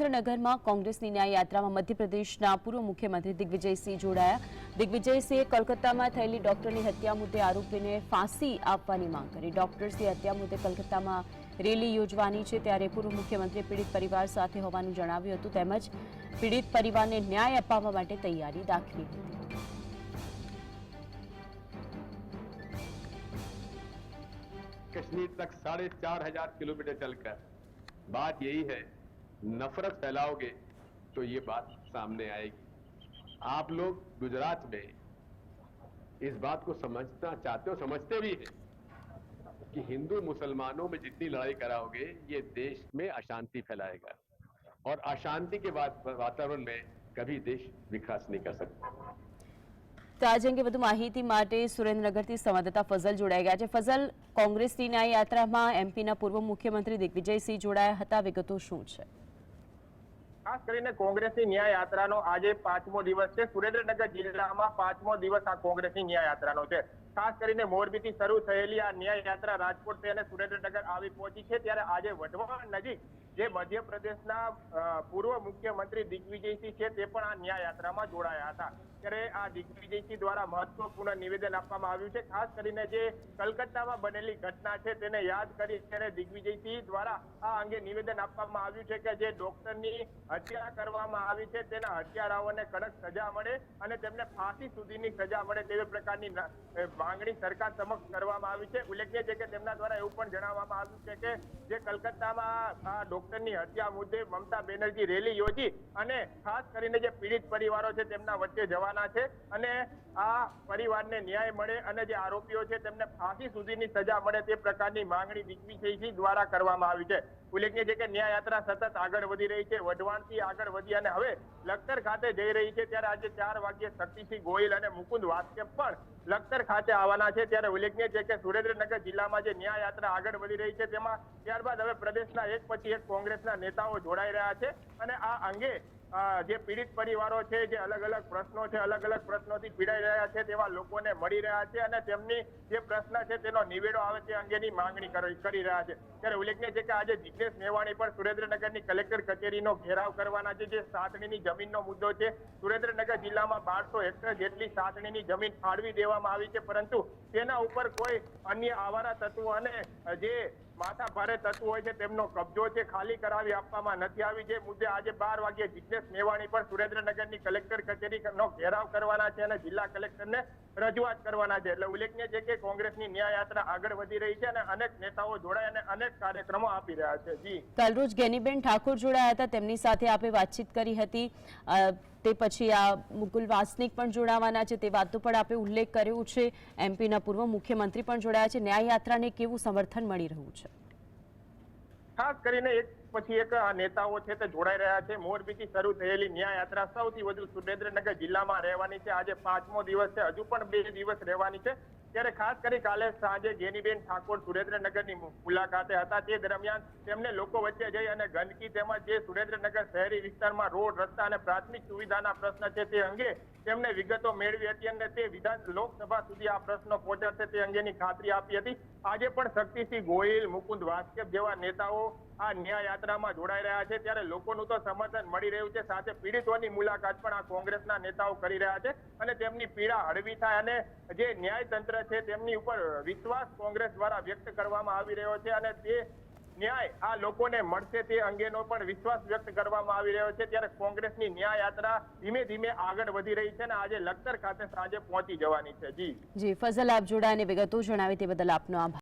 સુરેન્દ્રનગરમાં કોંગ્રેસની ન્યાય યાત્રામાં મધ્યપ્રદેશના પૂર્વ મુખ્યમંત્રી દિગ્વિજયસિંહ જોડાયા દિગ્વિજયસિંહે કોલકાતામાં થયેલી ડોક્ટરની હત્યા મુદ્દે આરોપીને ફાંસી આપવાની માંગ કરી ડોક્ટર્સની હત્યા મુદ્દે કલકત્તામાં રેલી યોજવાની છે ત્યારે પૂર્વ મુખ્યમંત્રી પીડિત પરિવાર સાથે હોવાનું જણાવ્યું હતું તેમજ પીડિત પરિવારને ન્યાય અપાવવા માટે તૈયારી દાખવી હતી कश्मीर तक साढ़े चार हजार किलोमीटर चलकर बात यही है नफरत फैलाओगे तो ये बात सामने आएगी आप लोग गुजरात में इस बात को समझना चाहते हो समझते भी हैं कि हिंदू मुसलमानों में जितनी लड़ाई कराओगे ये देश में अशांति फैलाएगा और अशांति के बाद वातावरण में कभी देश विकास नहीं कर सकता તો આજે અંગે વધુ માહિતી માટે સુરેન્દ્રનગરથી સંવાદદાતા ફઝલ જોડાઈ ગયા છે ફઝલ કોંગ્રેસની ન્યાય યાત્રામાં એમપીના પૂર્વ મુખ્યમંત્રી દિગ્વિજયસિંહ જોડાયા હતા વિગતો શું છે ખાસ કરીને કોંગ્રેસની ન્યાય યાત્રાનો આજે પાંચમો દિવસ છે. સુરેન્દ્રનગર જિલ્લામાં પાંચમો દિવસ આ કોંગ્રેસની ન્યાય યાત્રાનો છે. ખાસ કરીને મોરબીથી શરૂ થયેલી આ ન્યાય યાત્રા રાજકોટ અને સુરેન્દ્રનગર આવી પહોંચી છે. ત્યારે આજે વઢવાણ નજીક જે મધ્યપ્રદેશના પૂર્વ મુખ્યમંત્રી દિગ્વિજયસિંહ છે, તે પણ આ ન્યાય યાત્રામાં જોડાયા હતા. ત્યારે આ દિગ્વિજયસિંહ દ્વારા મહત્વપૂર્ણ નિવેદન આપવામાં આવ્યું છે. ખાસ કરીને જે કલકત્તામાં બનેલી ઘટના છે, તેને યાદ કરી ત્યારે દિગ્વિજયસિંહ દ્વારા આ અંગે નિવેદન આપવામાં આવ્યું છે કે જે ડોક્ટરની હત્યા કરવામાં આવી છે, તેના હત્યારાઓને કડક સજા મળે અને તેમને ફાંસી સુધીની સજા મળે તેવી પ્રકારની માંગણી સરકાર સમક્ષ કરવામાં આવી છે. ઉલ્લેખનીય છે કે તેમના દ્વારા એવું પણ જણાવવામાં આવ્યું છે કે જે કલકત્તામાં આ ડોક્ટરની હત્યા મુદ્દે મમતા બેનર્જી રેલી યોજી અને ખાસ કરીને જે પીડિત પરિવારો છે તેમના વચ્ચે જવાના છે અને આ પરિવારને ન્યાય મળે અને જે આરોપીઓ છે તેમને ફાંસી સુધીની સજા મળે તે પ્રકારની માંગણી દિગ્વિજયસિંહ દ્વારા કરવામાં આવી છે. ઉલ્લેખનીય છે કે ન્યાય યાત્રા સતત આગળ વધી રહી છે. વઢવાણથી આગળ વધી અને હવે લખતર ખાતે જઈ રહી છે. ત્યારે આજે ચાર વાગ્યે શક્તિસિંહ ગોહિલ અને મુકુંદ વાસકે પણ લખતર ખાતે આવવાના છે. ત્યારે ઉલ્લેખનીય છે કે સુરેન્દ્રનગર જિલ્લામાં જે ન્યાય યાત્રા આગળ વધી રહી છે, તેમાં ત્યારબાદ હવે પ્રદેશના એક પછી એક કોંગ્રેસના નેતાઓ જોડાઈ રહ્યા છે. અને આ અંગે જે પીડિત પરિવારો છે, જે અલગ અલગ પ્રશ્નો છે, અલગ અલગ પ્રશ્નોથી પીડાઈ રહ્યા છે, તેવા લોકોને મળી રહ્યા છે અને તેમની જે પ્રશ્ન છે તેનો નિવેડો આવે તે અંગેની માંગણી કરી રહ્યા છે. ત્યારે ઉલ્લેખનીય છે કે આજે જિગ્નેશ મેવાણી પણ સુરેન્દ્રનગરની કલેક્ટર કચેરીનો ઘેરાવ કરવાના છે, જે સાતણીની જમીનનો મુદ્દો છે. સુરેન્દ્રનગર જિલ્લામાં બારસો હેક્ટર જેટલી સાતણીની જમીન ફાળવી દેવામાં આવી છે, પરંતુ તેના ઉપર કોઈ અન્ય આવારા તત્વો અને જે માથા ભારે થતું હોય છે, તેમનો કબજો છે, ખાલી કરાવી આપવામાં નથી આવી. જે મુદ્દે આજે બાર વાગ્યે જિગ્નેશ મેવાણી પર સુરેન્દ્રનગરની કલેક્ટર કચેરીનો ઘેરાવ કરવાના છે અને જિલ્લા કલેક્ટરને રજૂઆત કરવાના છે. એટલે ઉલ્લેખનીય છે કે કોંગ્રેસની ન્યાય યાત્રા આગળ વધી રહી છે અને અનેક નેતાઓ જોડાય અને અનેક કાર્યક્રમો આપી રહ્યા છે. જી. કાલરોજ ગેનીબેન ઠાકોર જોડાયા હતા. તેમની સાથે આપે વાતચીત કરી હતી. તે પછી આ મુકુલ વાસનિક પણ જોડાવાના છે તે વાતનો પણ આપે ઉલ્લેખ કર્યો છે. એમપીના પૂર્વ મુખ્યમંત્રી પણ જોડાયા છે. ન્યાય યાત્રાને કેવું સમર્થન મળી રહ્યું છે? ખાસ કરીને એક પછી એક નેતાઓ છે તે જોડાઈ રહ્યા છે. મોરબીથી શરૂ થયેલી ન્યાય યાત્રા સૌથી વધુ સુરેન્દ્રનગર જિલ્લામાં રહેવાની છે. આજે પાંચમો દિવસ છે. હજુ પણ બે દિવસ રહેવાની છે. ત્યારે ખાસ કરી કાલે સાંજે જેનીબેન ઠાકોર સુરેન્દ્રનગરની મુલાકાતે હતા. તે દરમિયાન તેમને લોકો વચ્ચે જઈ અને ગંદકી તેમજ જે સુરેન્દ્રનગર શહેરી વિસ્તારમાં રોડ, રસ્તા અને પ્રાથમિક સુવિધાના પ્રશ્ન છે તે અંગે તેમને વિગતો મેળવી હતી અને તે વિધાન, લોકસભા સુધી આ પ્રશ્નો પહોંચાડશે તે અંગેની ખાતરી આપી હતી. આજે પણ શક્તિસિંહ ગોહિલ, મુકુંદ વાસ્કેપ જેવા નેતાઓ આ ન્યાય યાત્રામાં જોડાઈ રહ્યા છે. ત્યારે લોકોનું તો સમર્થન મળી રહ્યું છે. સાથે પીડિતોની મુલાકાત પણ આ કોંગ્રેસના નેતાઓ કરી રહ્યા છે અને તેમની પીડા હળવી થાય અને જે ન્યાય છે તેમની ઉપર વિશ્વાસ કોંગ્રેસ દ્વારા વ્યક્ત કરવામાં આવી રહ્યો છે અને તે ન્યાય આ લોકોને મળશે તે અંગેનો પણ વિશ્વાસ વ્યક્ત કરવામાં આવી રહ્યો છે. ત્યારે કોંગ્રેસની ન્યાય યાત્રા ધીમે ધીમે આગળ વધી રહી છે અને આજે લખતર ખાતે સાંજે પહોંચી જવાની છે. જી. જી, ફઝલ આપ જોડાઈને વિગતો જણાવી તે બદલ આપનો આભાર.